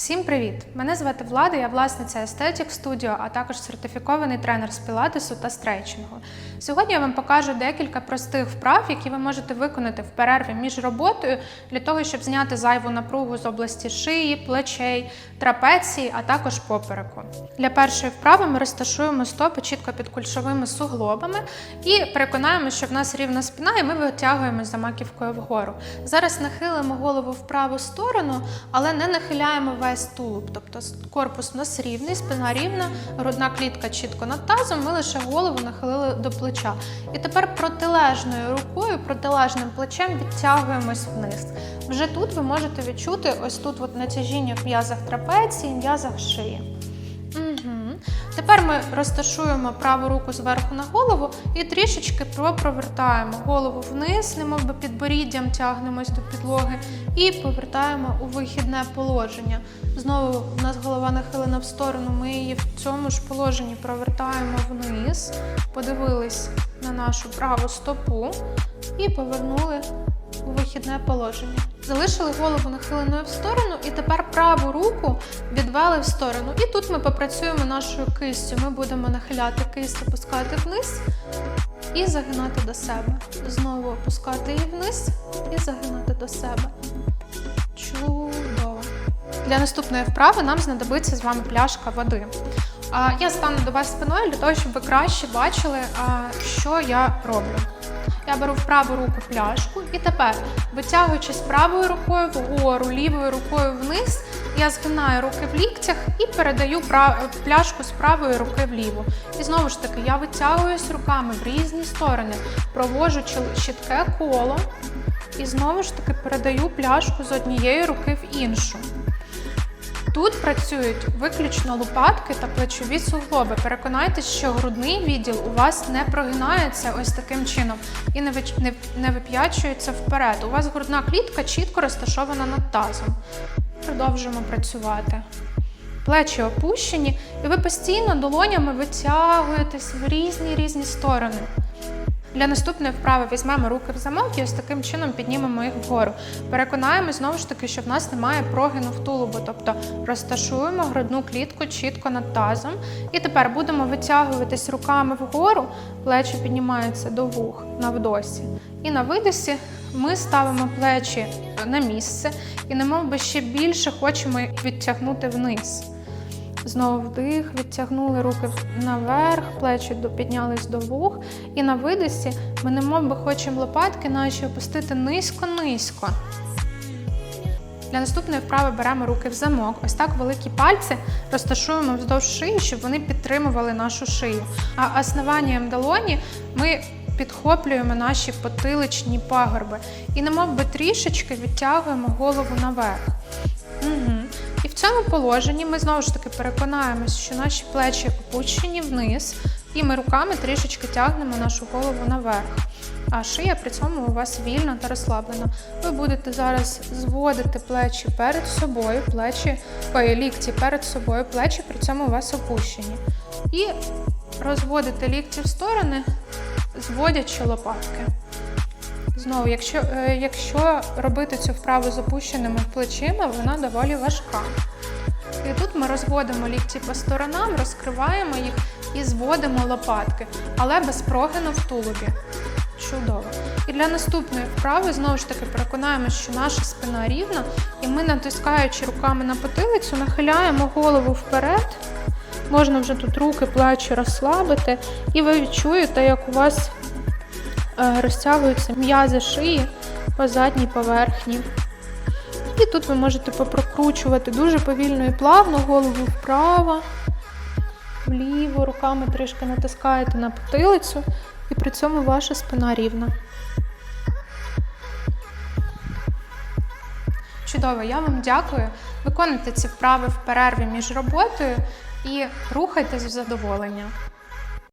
Всім привіт! Мене звати Влада, я власниця Aesthetic Studio, а також сертифікований тренер з пілатесу та стрейчингу. Сьогодні я вам покажу декілька простих вправ, які ви можете виконати в перерві між роботою для того, щоб зняти зайву напругу з області шиї, плечей, трапеції, а також попереку. Для першої вправи ми розташуємо стопи чітко під кульшовими суглобами і переконаємо, що в нас рівна спина, і ми витягуємось за маківкою вгору. Зараз нахилимо голову в праву сторону, але не нахиляємо весь тулуб. Тобто корпус у нас рівний, спина рівна, грудна клітка чітко над тазом. Ми лише голову нахилили до плеча. І тепер протилежною рукою, протилежним плечем відтягуємось вниз. Вже тут ви можете відчути ось тут от натяжіння в м'язах трапеції, м'язах шиї. Тепер ми розташуємо праву руку зверху на голову і трішечки пропровертаємо голову вниз, немов би підборіддям тягнемось до підлоги, і повертаємо у вихідне положення. Знову у нас голова нахилена в сторону, ми її в цьому ж положенні провертаємо вниз, подивились на нашу праву стопу і повернули у вихідне положення. Залишили голову нахиленою в сторону, і тепер праву руку відвели в сторону. І тут ми попрацюємо нашою кистю. Ми будемо нахиляти кисть, опускати вниз і загинати до себе. Знову опускати її вниз і загинати до себе. Чудово. Для наступної вправи нам знадобиться з вами пляшка води. Я стану до вас спиною для того, щоб ви краще бачили, що я роблю. Я беру в праву руку пляшку і тепер, витягуючись правою рукою вгору, лівою рукою вниз, я згинаю руки в ліктях і передаю пляшку з правої руки вліву. І знову ж таки, я витягуюсь руками в різні сторони, провожу чітке коло і знову ж таки передаю пляшку з однієї руки в іншу. Тут працюють виключно лопатки та плечові суглоби. Переконайтесь, що грудний відділ у вас не прогинається ось таким чином і не, вип'ячується вперед. У вас грудна клітка чітко розташована над тазом. Продовжуємо працювати. Плечі опущені, і ви постійно долонями витягуєтесь в різні різні сторони. Для наступної вправи візьмемо руки в замок і ось таким чином піднімемо їх вгору. Переконаємо знову ж таки, що в нас немає прогину в тулубу, тобто розташуємо грудну клітку чітко над тазом. І тепер будемо витягуватись руками вгору, плечі піднімаються до вух на вдосі. І на видосі ми ставимо плечі на місце і немов би ще більше хочемо відтягнути вниз. Знову вдих, відтягнули руки наверх, плечі піднялись до вух. І на видосі ми немов би хочемо лопатки наші опустити низько-низько. Для наступної вправи беремо руки в замок. Ось так великі пальці розташуємо вздовж шиї, щоб вони підтримували нашу шию. А основанням долоні ми підхоплюємо наші потиличні пагорби і немов би трішечки відтягуємо голову наверх. Угу. Цьому положенні ми знову ж таки переконаємось, що наші плечі опущені вниз, і ми руками трішечки тягнемо нашу голову наверх. А шия при цьому у вас вільна та розслаблена. Ви будете зараз зводити плечі перед собою, плечі, ой, лікті перед собою, плечі при цьому у вас опущені. І розводите лікті в сторони, зводячи лопатки. Знову, якщо, е, якщо робити цю вправу з опущеними плечима, вона доволі важка. І тут ми розводимо лікті по сторонам, розкриваємо їх і зводимо лопатки, але без прогину в тулубі. Чудово. І для наступної вправи знову ж таки переконаємося, що наша спина рівна, і ми, натискаючи руками на потилицю, нахиляємо голову вперед. Можна вже тут руки, плечі розслабити, і ви відчуєте, як у вас розтягуються м'язи шиї по задній поверхні. І тут ви можете попрокручувати дуже повільно і плавно голову вправо, вліво, руками трішки натискаєте на потилицю, і при цьому ваша спина рівна. Чудово, я вам дякую. Виконуйте ці вправи в перерві між роботою і рухайтесь в задоволення.